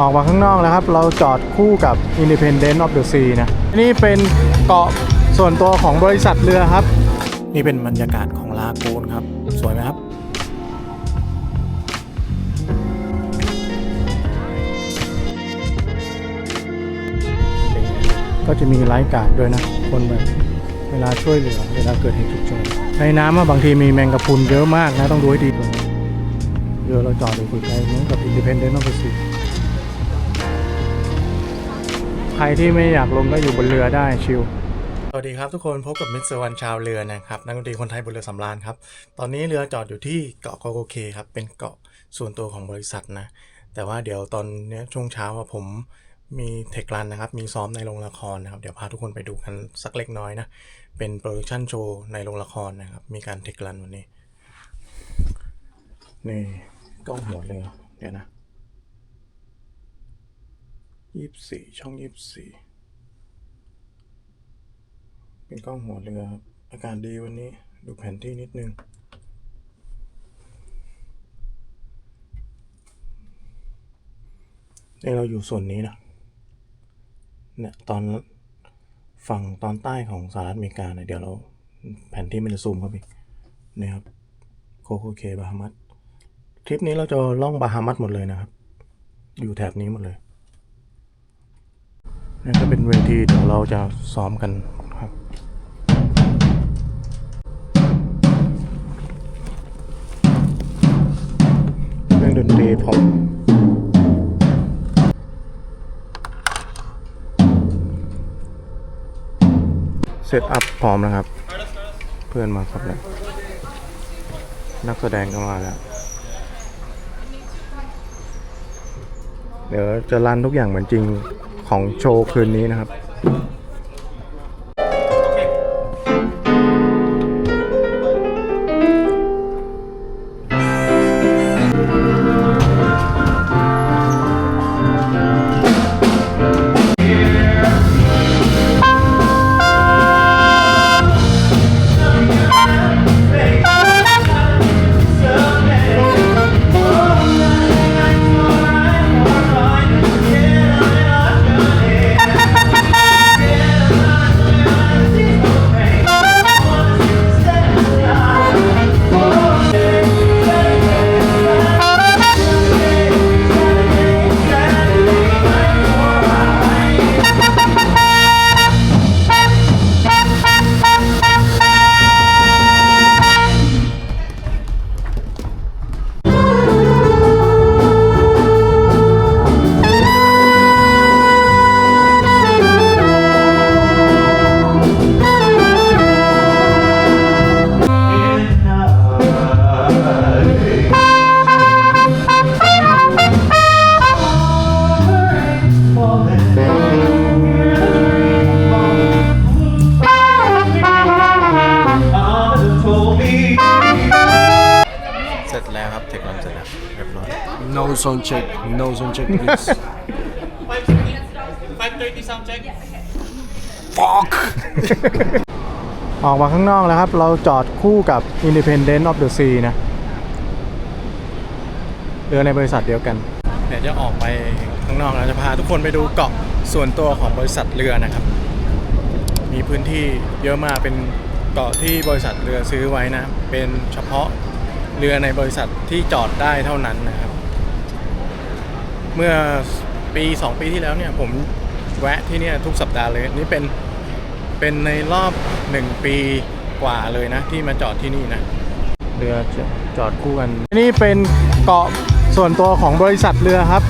ออกมาข้างนอกแล้วครับ เราจอดคู่กับ Independent of the Sea นะ นี่เป็นเกาะส่วนตัวของบริษัทเรือครับ นี่เป็นบรรยากาศของลากูนครับ สวยไหมครับ ก็จะมีไลฟ์การ์ดด้วยนะ คนแบบเวลาช่วยเหลือ เวลาเกิดเหตุฉุกเฉินในน้ำอะบางทีมีแมงกะพรุนเยอะมากนะ ต้องดูให้ดีด้วยเรือเราจอดอยู่คุยไกลนู้นกับ Independent of the Sea ใครที่ไม่อยากลงก็อยู่บนเรือได้ชิลสวัสดีครับทุกคนพบกับมิสเตอร์วันชาวเรือนะครับนักดนตรีคนไทยบนเรือสำราญครับ ตอนนี้เรือจอดอยู่ที่เกาะโกโกเคครับ เป็นเกาะส่วนตัวของบริษัทนะ แต่ว่าเดี๋ยวตอนนี้ช่วงเช้าผมมีเทครันนะครับ มีซ้อมในโรงละครนะครับ เดี๋ยวพาทุกคนไปดูกันสักเล็กน้อยนะ เป็นโปรดักชันโชว์ในโรงละครนะครับ มีการเทครันวันนี้ นี่กล้องหัวเรือเดี๋ยวนะ ยี่สี่ช่องยี่สี่เป็นกล้องหัวเรือครับ อากาศดีวันนี้ ดูแผนที่นิดนึง นี่เราอยู่ส่วนนี้นะ เนี่ยตอนฝั่งตอนใต้ของสหรัฐอเมริกาเนี่ยเดี๋ยวเราแผนที่มันจะซูมเข้าไปนี่ครับ โคโคเคบาฮามัสทริปนี้เราจะล่องบาฮามัสหมดเลยนะครับ อยู่แถบนี้หมดเลย นี่ก็เป็นเวทีเดี๋ยวเราจะซ้อมกันครับเครื่องดนตรีผมเซตอัพพร้อมนะครับ เพื่อนมาครับแล้วนักแสดงก็มาแล้ว เดี๋ยวจะรันทุกอย่างเหมือนจริง ของโชว์คืนนี้นะครับ No zone check. No zone check, please. 530 sound check. Fuck. ออกมาข้างนอกแล้วครับ เราจอดคู่กับ Independent of the Sea นะเรือในบริษัทเดียวกัน เดี๋ยวจะออกไปข้างนอกแล้วจะพาทุกคนไปดูเกาะส่วนตัวของบริษัทเรือนะครับ มีพื้นที่เยอะมากเป็นเกาะที่บริษัทเรือซื้อไว้นะ เป็นเฉพาะเรือในบริษัทที่จอดได้เท่านั้นนะครับ เมื่อปี 2 ปีที่แล้วเนี่ยผมแวะที่เนี่ยทุกสัปดาห์เลย นี่เป็นเป็นในรอบหนึ่งปีกว่าเลยนะ ที่มาจอดที่นี่นะเรือจจอดคู่กันนี่เป็นเกาะส่วนตัวของบริษัทเรือครับ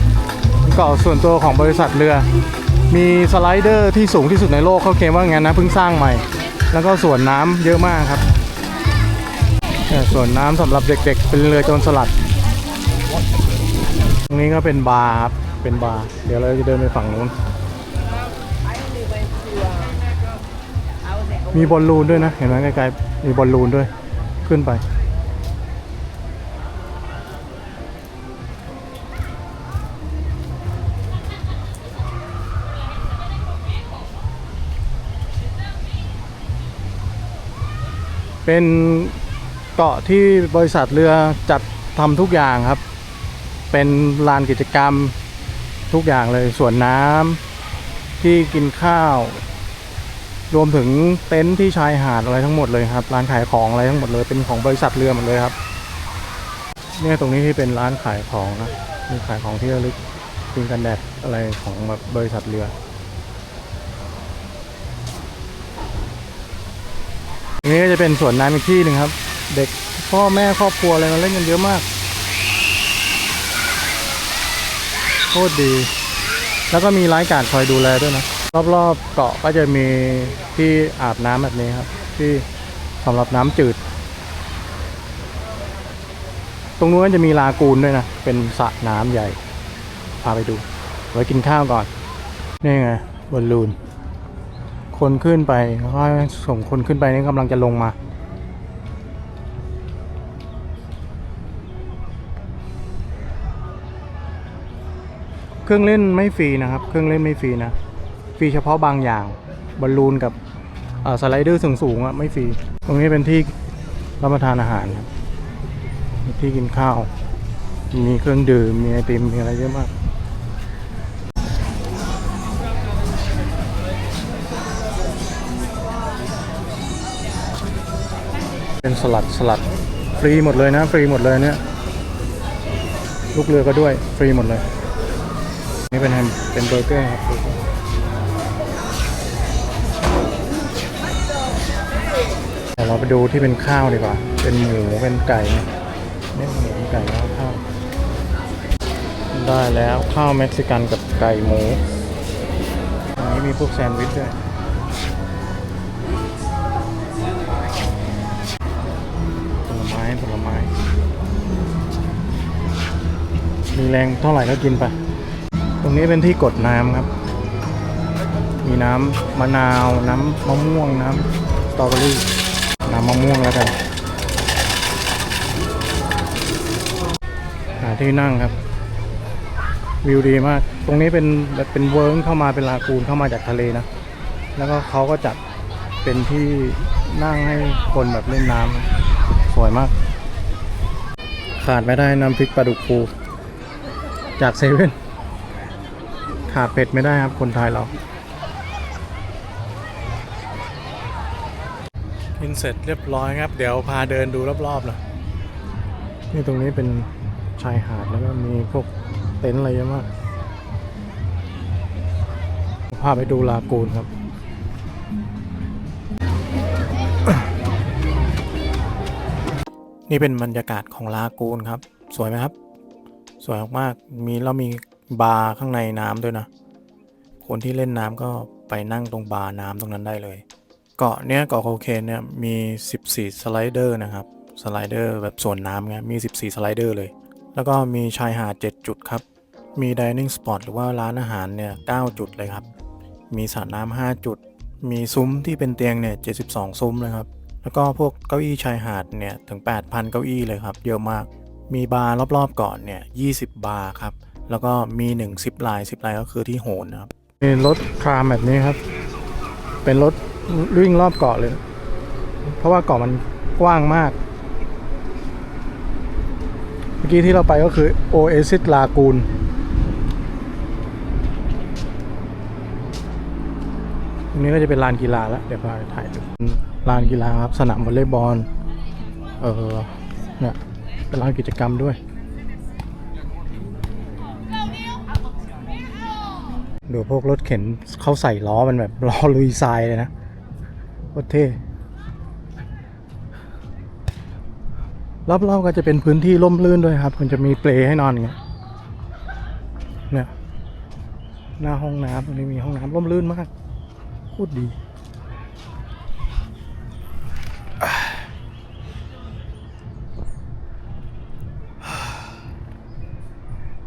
เกาะส่วนตัวของบริษัทเรือ มีสไลเดอร์ที่สูงที่สุดในโลกเขาเคลมว่างั้นนะเพิ่งสร้างใหม่ แล้วก็สวนน้ำเยอะมากครับเนี่ยสวนน้ำสำหรับเด็กๆ เป็นเรือโจรสลัด รงนี้ก็เป็นบาร์ครับ เป็นบาร์ เดี๋ยวเราจะเดินไปฝั่งนู้น มีบอลลูนด้วยนะ เห็นไหมไกลๆ มีบอลลูนด้วย ขึ้นไป เป็นเกาะที่บริษัทเรือจัดทำทุกอย่างครับ เป็นลานกิจกรรมทุกอย่างเลยสวนน้ำที่กินข้าว รวมถึงเต็นท์ที่ชายหาดอะไรทั้งหมดเลยครับร้านขายของอะไรทั้งหมดเลยเป็นของบริษัทเรือหมดเลยครับเนี่ยตรงนี้ที่เป็นร้านขายของนะมีขายของที่ระลึกครีมกันแดดอะไรของแบบบริษัทเรือนี้ก็จะเป็นสวนน้ำอีกที่หนึ่งครับ เด็กพ่อแม่ครอบครัวอะไรมาเล่นกันเยอะมาก โคตรดี แล้วก็มีไลฟ์การ์ดคอยดูแลด้วยนะ รอบๆเกาะก็จะมีที่อาบน้ำแบบนี้ครับ ที่สำหรับน้ำจืด ตรงนู้นจะมีลากูนด้วยนะ เป็นสระน้ำใหญ่ พาไปดู ไว้กินข้าวก่อน นี่ไงบอลลูน คนขึ้นไปแล้วส่งคนขึ้นไปนี่กำลังจะลงมา เครื่องเล่นไม่ฟรีนะครับ เครื่องเล่นไม่ฟรีนะฟรีเฉพาะบางอย่างบอลลูนกับเอ่อสไลเดอร์สูงๆอะไม่ฟรีตรงนี้เป็นที่รับประทานอาหารครับมีที่กินข้าว มีเครื่องดื่มมีไอติมมีอะไรเยอะมากเป็นสลัดสลัดฟรีหมดเลยนะ ฟรีหมดเลยเนี่ยลูกเรือก็ด้วย ฟรีหมดเลย นี่เป็นแฮมเป็นเบอร์เกอร์ครับเบอร์เกอร์เดี๋ยวเราไปดูที่เป็นข้าวดีกว่า เป็นหมูเป็นไก่เนี่ยหมูเป็นไก่แล้วข้าว ได้แล้วข้าวเม็กซิกันกับไก่หมู อันนี้มีพวกแซนด์วิชด้วยผลไม้ผลไม้ มีแรงเท่าไหร่ก็กินไป รงนี้เป็นที่กดน้ำครับ มีน้ำมะนาว น้ำมะม่วง น้ำสตรอเบอรี่ น้ำมะม่วงแล้วกันหาที่นั่งครับ วิวดีมาก ตรงนี้เป็นเป็นเวิร์กเข้ามาเป็นลากูนเข้ามาจากทะเลนะ แล้วก็เขาก็จัดเป็นที่นั่งให้คนแบบเล่นน้ำสวยมาก ขาดไม่ได้น้ำพริกปลาดุกฟูจากเซเว่น ขาดเป็ดไม่ได้ครับคนไทยเรา กินเสร็จเรียบร้อยครับ เดี๋ยวพาเดินดูรอบๆนะนี่ตรงนี้เป็นชายหาดแล้วก็มีพวกเต็นท์อะไรเยอะมากพาไปดูลากูนครับ นี่เป็นบรรยากาศของลากูนครับ สวยไหมครับ สวยมากๆมีแล้วมี บาร์ข้างในน้ำด้วยนะ คนที่เล่นน้ำก็ไปนั่งตรงบาร์น้ำตรงนั้นได้เลย เกาะเนี้ยเกาะโคเคนเนี่ยมี 14 สไลเดอร์นะครับ สไลเดอร์แบบสวนน้ำเงี้ยมี 14 สไลเดอร์เลย แล้วก็มีชายหาด 7 จุดครับ มี dining spot หรือว่าร้านอาหารเนี่ย 9 จุดเลยครับ มีสระน้ำ5จุด มีซุ้มที่เป็นเตียงเนี่ย 72 ซุ้มเลยครับ แล้วก็พวกเก้าอี้ชายหาดเนี่ยถึง 8,000 เก้าอี้เลยครับ เยอะมาก มีบาร์รอบๆเก่อนเนี่ย 20 บาร์ครับ แล้วก็มี1ซิปไลน์ซิปไลน์ก็คือที่โหนนะครับมีรถครามแบบนี้ครับ เป็นรถวิ่งรอบเกาะเลย เพราะว่าเกาะมันกว้างมาก เมื่อกี้ที่เราไปก็คือ Oasis Lagoon ตรงนี้ก็จะเป็นลานกีฬาแล้ว เดี๋ยวพาไปถ่ายลานกีฬาครับ สนามวอลเลย์บอล เออเนี่ยเป็นลานกิจกรรมด้วย ดูพวกรถเข็นเขาใส่ล้อมันแบบล้อลุยทรายเลยนะโคตรเท่รอบๆก็จะเป็นพื้นที่ร่มรื่นด้วยครับมันจะมีเปลให้นอนอย่างเงี้ยเนี่ยหน้าห้องน้ำตรงนี้มีห้องน้ำร่มรื่นมากโคตรดี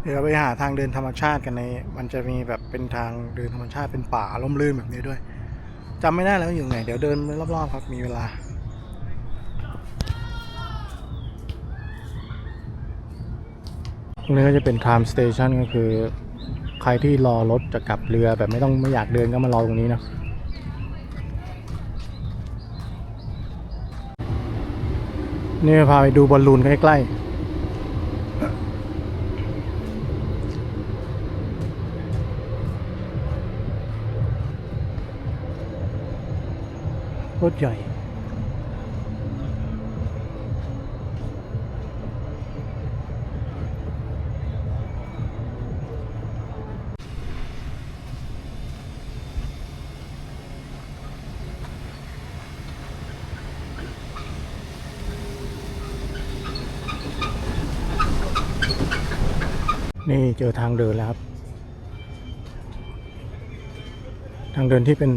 เดี๋ยวเราไปหาทางเดินธรรมชาติกันใน มันจะมีแบบเป็นทางเดินธรรมชาติเป็นป่าร่มรื่นแบบนี้ด้วยจำไม่ได้แล้วอยู่ไหน เดี๋ยวเดินรอบๆครับมีเวลาตรงนี้ก็จะเป็น time station ก็คือ ใครที่รอรถจะกลับเรือแบบไม่ต้องไม่อยากเดินก็มารอตรงนี้นะนี่พาไปดูบอลลูนใกล้ๆ รถใหญ่นี่เจอทางเดินแล้วครับ ทางเดินที่เป็น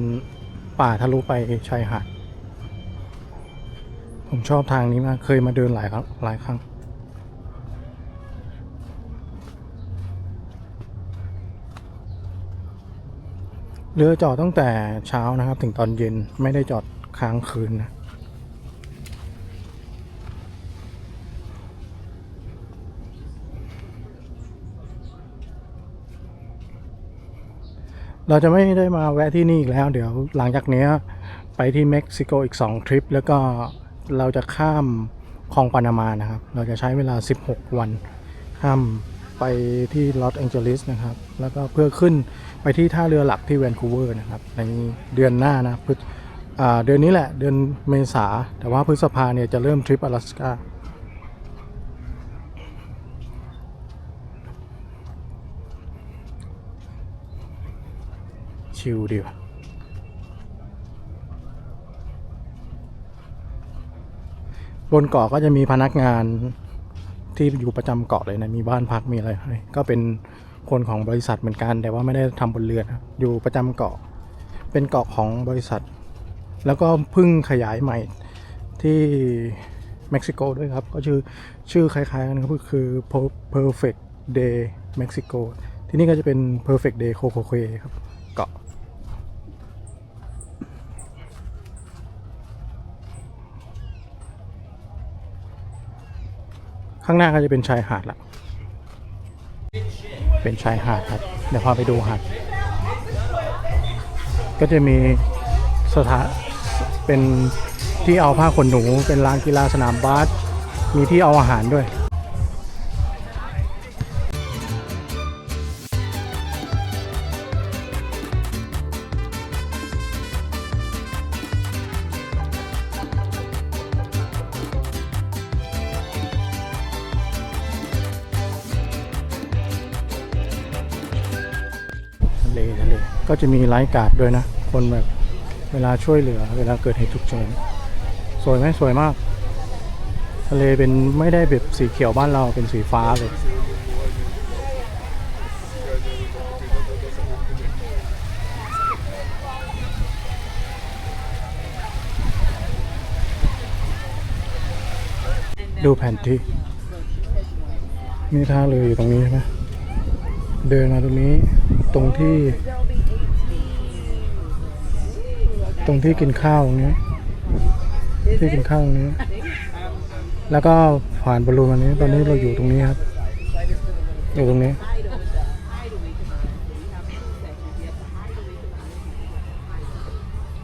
ป่าทะลุไปชายหาด ผมชอบทางนี้มาก เคยมาเดินหลายครั้งหลายครั้ง เรือจอดตั้งแต่เช้านะครับ ถึงตอนเย็นไม่ได้จอดค้างคืนนะเราจะไม่ได้มาแวะที่นี่อีกแล้ว เดี๋ยวหลังจากนี้ไปที่เม็กซิโกอีก 2 ทริป แล้วก็ เราจะข้ามคลองปานามานะครับ เราจะใช้เวลา 16 วัน ข้ามไปที่ลอสแองเจลิสนะครับ แล้วก็เพื่อขึ้นไปที่ท่าเรือหลักที่แวนคูเวอร์นะครับ ในเดือนหน้านะพฤษเดือนนี้แหละเดือนเมษา แต่ว่าพฤษภาเนี่ยจะเริ่มทริปอลาสกาชิลดีว่ะ บนเกาะก็จะมีพนักงานที่อยู่ประจำเกาะเลยนะ มีบ้านพักมีอะไรให้ก็เป็นคนของบริษัทเหมือนกัน แต่ว่าไม่ได้ทำบนเรือนะอยู่ประจำเกาะ เป็นเกาะของบริษัท แล้วก็พิ่งขยายใหม่ที่เม็กซิโกด้วยครับ ก็ชื่อชื่อคล้ายๆกันก็คือ perfect day Mexico ที่นี่ก็จะเป็น perfect day Coco c a ครับเกาะ ข้างหน้าก็จะเป็นชายหาดละเป็นชายหาดครับ เดี๋ยวพาไปดูหาด ก็จะมีสถานเป็นที่เอาผ้าขนหนู เป็นลานกีฬาสนามบาส มีที่เอาอาหารด้วย ก็จะมีไลฟ์การ์ดด้วยนะ คนแบบเวลาช่วยเหลือ เวลาเกิดเหตุฉุกเฉินสวยไหมสวยมาก ทะเลเป็นไม่ได้แบบสีเขียวบ้านเราเป็นสีฟ้าเลยดูแผนที่มีท่าเรืออยู่ตรงนี้ใช่ไหมเดินมาตรงนี้ตรงที่ ตรงที่กินข้าวตรงนี้ ที่กินข้าวตรงนี้ แล้วก็ผ่านบอลลูนอันนี้ ตอนนี้เราอยู่ตรงนี้ครับ อยู่ตรงนี้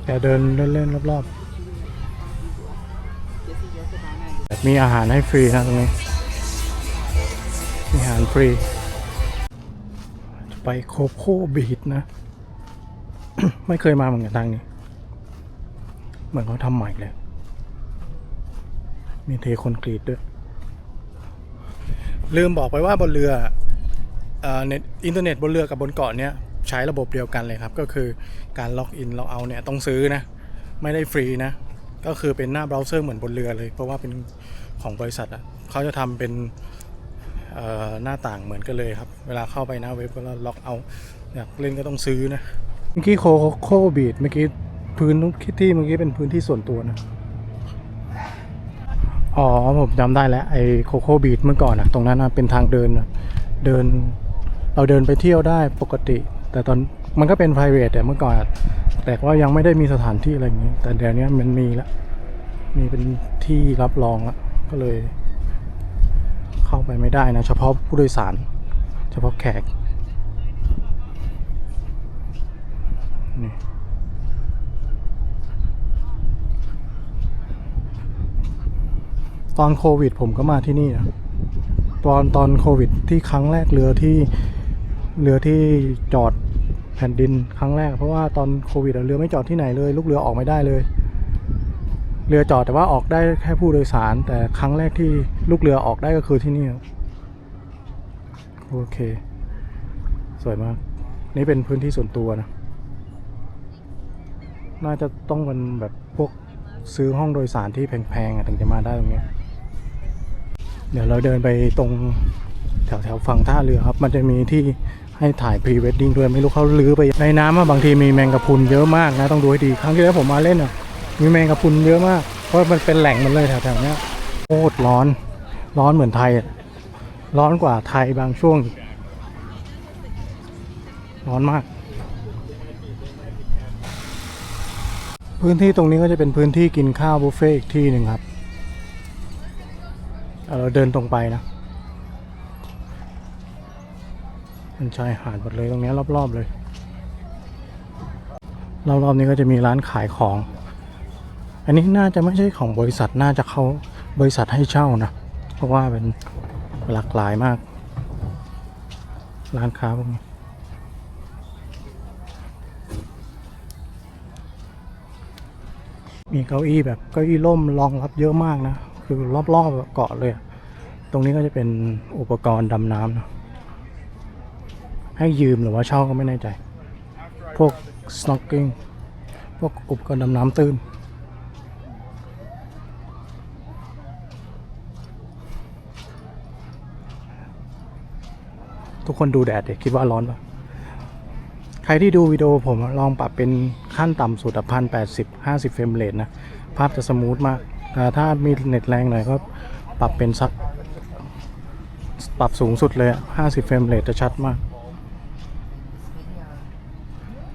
แต่เดินเล่นๆรอบๆ มีอาหารให้ฟรีนะตรงนี้ มีอาหารฟรี ไปโคโคบีชนะ ไม่เคยมาเหมือนกันทางนี้ เหมือนเขาทำใหม่เลย มีเทคอนกรีตด้วย ลืมบอกไปว่าบนเรือเอ่อเน็ตอินเทอร์เน็ตบนเรือกับบนเกาะเนี้ยใช้ระบบเดียวกันเลยครับ ก็คือการล็อกอินล็อกเอาเนี่ยต้องซื้อนะ ไม่ได้ฟรีนะ ก็คือเป็นหน้าเบราว์เซอร์เหมือนบนเรือเลย เพราะว่าเป็นของบริษัทอะเขาจะทำเป็นอ่อหน้าต่างเหมือนกันเลยครับ เวลาเข้าไปหน้าเว็บก็ล็อกเอาอยากเล่นก็ต้องซื้อนะ เมื่อกี้โคโคบีดเมื่อกี้ พื้นที่เมื่อกี้เป็นพื้นที่ส่วนตัวนะ อ๋อผมจำได้แล้วไอ้โคโค่บีดเมื่อก่อนอะตรงนั้นนะเป็นทางเดินอะเดิน เราเดินไปเที่ยวได้ปกติ แต่ตอนมันก็เป็น p r i v a t แต่เมื่อก่อน แต่ว่ายังไม่ได้มีสถานที่อะไรอย่างนี้ แต่เดี๋ยวนี้มันมีแล้วมีเป็นที่รับรองแล้วก็เลย เข้าไปไม่ได้นะ เฉพาะผู้โดยสาร เฉพาะแขกนี่ ตอนโควิด ผมก็มาที่นี่นะตอนตอนโควิด ที่ครั้งแรกเรือที่เรือที่จอดแผ่นดินครั้งแรก เพราะว่าตอนโควิดเรือไม่จอดที่ไหนเลย ลูกเรือออกไม่ได้เลย เรือจอดแต่ว่าออกได้แค่ผู้โดยสาร แต่ครั้งแรกที่ลูกเรือออกได้ก็คือที่นี่โอเค สวยมาก นี่เป็นพื้นที่ส่วนตัวนะ น่าจะต้องเป็นแบบพวกซื้อห้องโดยสารที่แพงๆถึงจะมาได้ตรงนี้ เดี๋ยวเราเดินไปตรงแถวแถวๆฝั่งท่าเรือครับ มันจะมีที่ให้ถ่ายพรีเวดดิ้งด้วยไม่รู้เขาลื้อไปในน้ำอะบางทีมีแมงกะพรุนเยอะมากนะต้องดูให้ดีครั้งที่แล้วผมมาเล่นอะมีแมงกะพรุนเยอะมาก เพราะมันเป็นแหล่งมันเลยแถวๆเนี้ยโคตรร้อนร้อนเหมือนไทยอะร้อนกว่าไทยบางช่วง ร้อนมาก พื้นที่ตรงนี้ก็จะเป็นพื้นที่กินข้าวบุฟเฟ่ต์อีกที่หนึ่งครับ เราเดินตรงไปนะเป็นชายหาดหมดเลยตรงนี้รอบๆเลย รอบๆนี้ก็จะมีร้านขายของ อันนี้น่าจะไม่ใช่ของบริษัทน่าจะเขาบริษัทให้เช่านะเพราะว่าเป็นหลากหลายมาก ร้านค้าพวกนี้มีเก้าอี้แบบเก้าอี้ร่มรองรับเยอะมากนะ คือรอบๆเกาะเลย ตรงนี้ก็จะเป็นอุปกรณ์ดำน้ำนะให้ยืมหรือว่าเช่าก็ไม่แน่ใจ พวก snorkeling พวกอุปกรณ์ดำน้ำตื้นทุกคนดูแดดเด็กคิดว่าร้อนปะใครที่ดูวิดีโอผมลองปรับเป็นขั้นต่ำสุดพันแปดสิบห้าสิบเฟรมเรทนะ ภาพจะสมูทมาก ถ้ามีเน็ตแรงหน่อยก็ปรับเป็นสัก ปรับสูงสุดเลยห้าสิบเฟรมเรทจะชัดมาก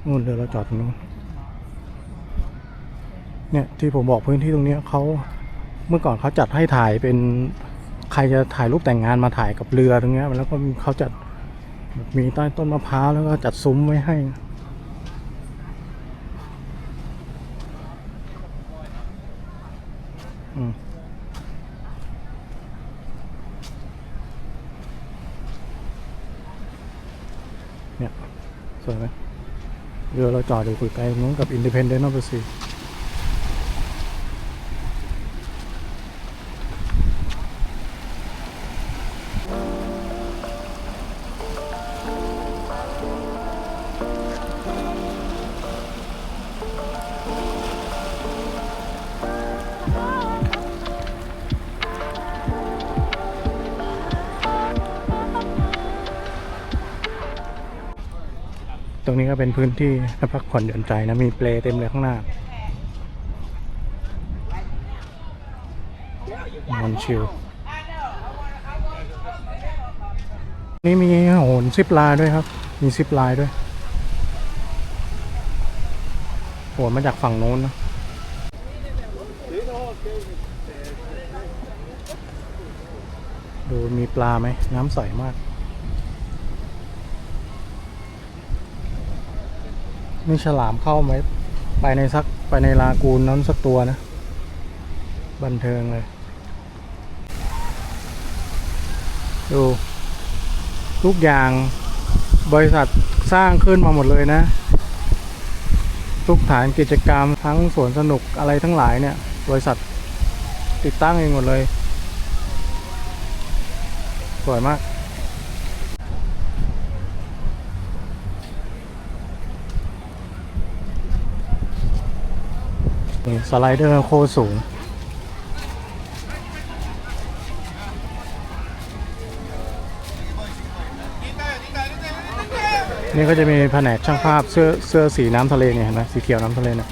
นู่นเรือเราจอดตรงนู้นเนี่ยที่ผมบอกพื้นที่ตรงนี้เขาเมื่อก่อนเขาจัดให้ถ่ายเป็นใครจะถ่ายรูปแต่งงานมาถ่ายกับเรือตรงนี้แล้วก็เขาจัดมีใต้ต้นมะพร้าวแล้วก็จัดซุ้มไว้ให้ อืมเนี่ยสวยไหม เรือเราจอดอยู่คุยไกลนู้นกับ Independent of the Sea รงนี้ก็เป็นพื้นที่ให้พักผ่อนหย่อนใจนะ มีเปลเต็มเลยข้างหน้านอนชิลนี่มีโหนซิปลน์ด้วยครับ มีซิปลน์ด้วยโหนมาจากฝั่งโน้นนะดูมีปลาไหม น้ำใสมาก มีฉลามเข้าไหมไปในสักไปในลากูนนั้นสักตัวนะ บันเทิงเลย ดู ทุกอย่างบริษัทสร้างขึ้นมาหมดเลยนะ ทุกฐานกิจกรรมทั้งสวนสนุกอะไรทั้งหลายเนี่ย บริษัทติดตั้งเองหมดเลย สวยมาก สไลเดอร์โคสูง นี่ก็จะมีแผนกช่างภาพเสื้อเสื้อสีน้ำทะเลเนี่ยเห็นไหมสีเขียวน้ำทะเลเนี่ย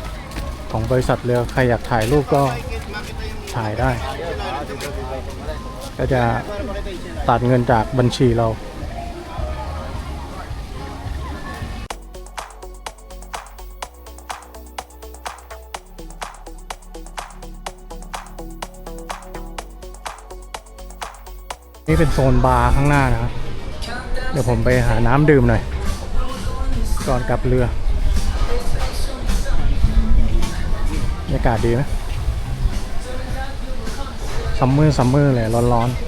ของบริษัทเรือใครอยากถ่ายรูปก็ถ่ายได้ ก็จะตัดเงินจากบัญชีเรา นี่เป็นโซนบาร์ข้างหน้านะครับ เดี๋ยวผมไปหาน้ำดื่มหน่อย ก่อนกลับเรือบรรยากาศดีไหมซัมเมอร์ซัมเมอร์เลยร้อนๆ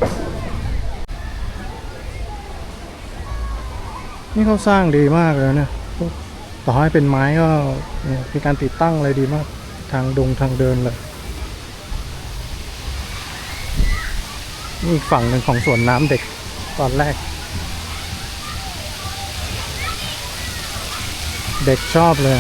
นี่เขาสร้างดีมากเลยเนี่ยต่อให้เป็นไม้ก็มีการติดตั้งอะไรดีมาก ทางดงทางเดินเลย อีกฝั่งหนึ่งของสวนน้ำเด็กตอนแรก เด็กชอบเลย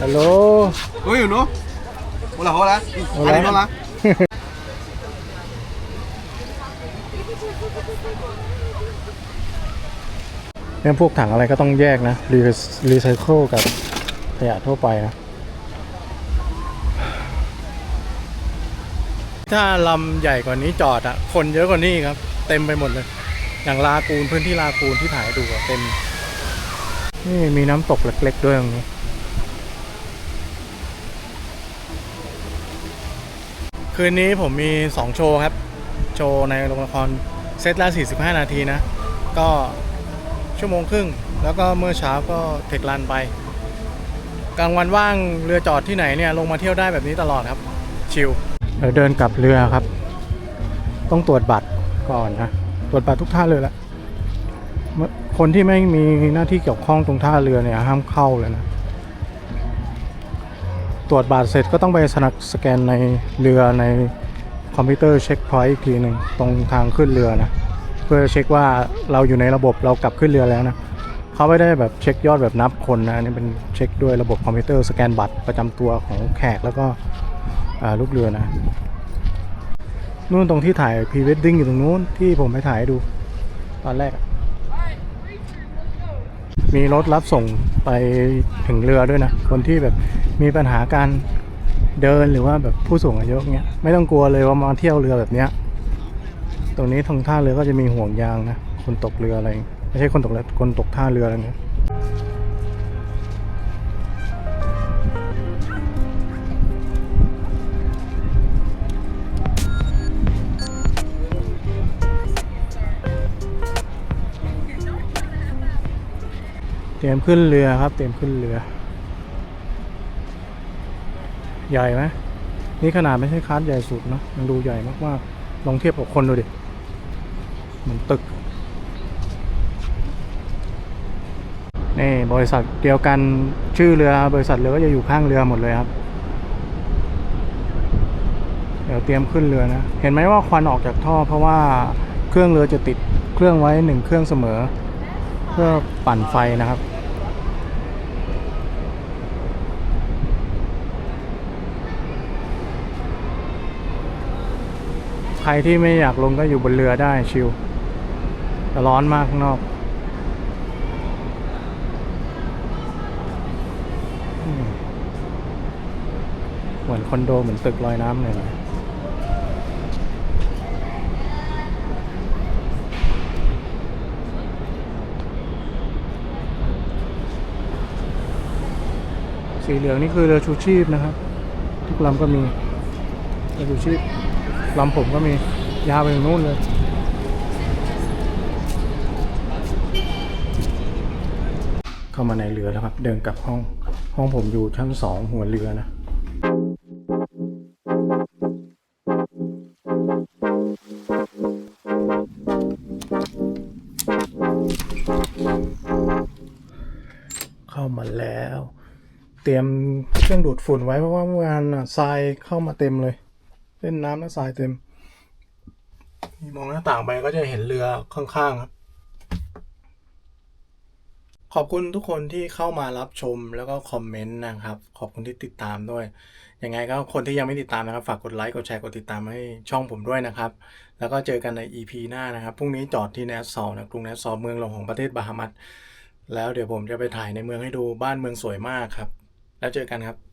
ฮัลโหล Oye, ¿no? Hola, hola. Hola. Ani, hola. เนี่ยพวกถังอะไรก็ต้องแยกนะรีรีไซเคิลกับขยะทั่วไปนะ ถ้าลำใหญ่กว่านี้จอดอะคนเยอะกว่านี้ครับ เต็มไปหมดเลย อย่างลากูนพื้นที่ลากูนที่ถ่ายดูอะเต็ม นี่มีน้ำตกเล็ก ๆ ด้วยตรงนี้คืนนี้ผมมี 2 โชว์ครับ โชว์ในโรงละครเซตละ45 นาทีนะ ก็ ชั่วโมงครึ่ง แล้วก็เมื่อเช้าก็เทคลันไป กลางวันว่างเรือจอดที่ไหนเนี่ยลงมาเที่ยวได้แบบนี้ตลอดครับ ชิลเดี๋ยวเดินกลับเรือครับ ต้องตรวจบัตรก่อนนะตรวจบัตรทุกท่าเรือละคนที่ไม่มีหน้าที่เกี่ยวข้องตรงท่าเรือเนี่ยห้ามเข้าเลยนะ ตรวจบัตรเสร็จก็ต้องไปสนักสแกนในเรือในคอมพิวเตอร์เช็คพอยต์อีกทีหนึ่งตรงทางขึ้นเรือนะ เพื่อเช็คว่าเราอยู่ในระบบเรากลับขึ้นเรือแล้วนะเขาไม่ได้แบบเช็คยอดแบบนับคนนะอันนี่เป็นเช็คด้วยระบบคอมพิวเตอร์สแกนบัตรประจำตัวของแขกแล้วก็ลูกเรือนะนู่นตรงที่ถ่ายพรีเวดดิ้งอยู่ตรงนู้นที่ผมไปถ่ายให้ดูตอนแรก มีรถรับส่งไปถึงเรือด้วยนะ คนที่แบบมีปัญหาการเดินหรือว่าแบบผู้สูงอายุเงี้ยไม่ต้องกลัวเลยว่ามาเที่ยวเรือแบบเนี้ย ตรงนี้ทางท่าเรือก็จะมีห่วงยางนะ คนตกเรืออะไร ไม่ใช่คนตกเรือ คนตกท่าเรืออะไรเงี้ยเตรียมขึ้นเรือครับ เตรียมขึ้นเรือ ใหญ่ไหมนี่ขนาดไม่ใช่คาร์ดใหญ่สุดเนอะมันดูใหญ่มากๆลองเทียบกับคนดูดิ เหมือนตึก นี่บริษัทเดียวกันชื่อเรือบริษัทเรือก็จะอยู่ข้างเรือหมดเลยครับ เดี๋ยวเตรียมขึ้นเรือนะ เห็นไหมว่าควันออกจากท่อเพราะว่าเครื่องเรือจะติดเครื่องไว้หนึ่งเครื่องเสมอ เพื่อปั่นไฟนะครับใครที่ไม่อยากลงก็อยู่บนเรือได้ชิล แต่ร้อนมากข้างนอกอเหมือนคอนโดเหมือนตึกลอยน้ำเลยนะสีเหลืองนี่คือเรือชูชีพนะครับ ทุกลำก็มีเรือชูชีพลำผมก็มียาวไปถึงนู่นเลย เข้ามาในเรือแล้วครับ เดินกลับห้อง ห้องผมอยู่ชั้นสองหัวเรือนะเข้ามาแล้ว เตรียมเครื่องดูดฝุ่นไว้เพราะว่าเมื่อวานน่ะทรายเข้ามาเต็มเลย เล่นน้ำแล้วทรายเต็มมีมองหน้าต่างไปก็จะเห็นเรือข้างๆครับ ขอบคุณทุกคนที่เข้ามารับชมแล้วก็คอมเมนต์นะครับ ขอบคุณที่ติดตามด้วย ยังไงก็คนที่ยังไม่ติดตามนะครับ ฝากกดไลค์กดแชร์กดติดตามให้ช่องผมด้วยนะครับ แล้วก็เจอกันใน EP หน้านะครับพรุ่งนี้จอดที่แนสซอนะกรุงแนสซอเมืองหลวงของประเทศบาฮามัสแล้วเดี๋ยวผมจะไปถ่ายในเมืองให้ดูบ้านเมืองสวยมากครับ แล้วเจอกันครับ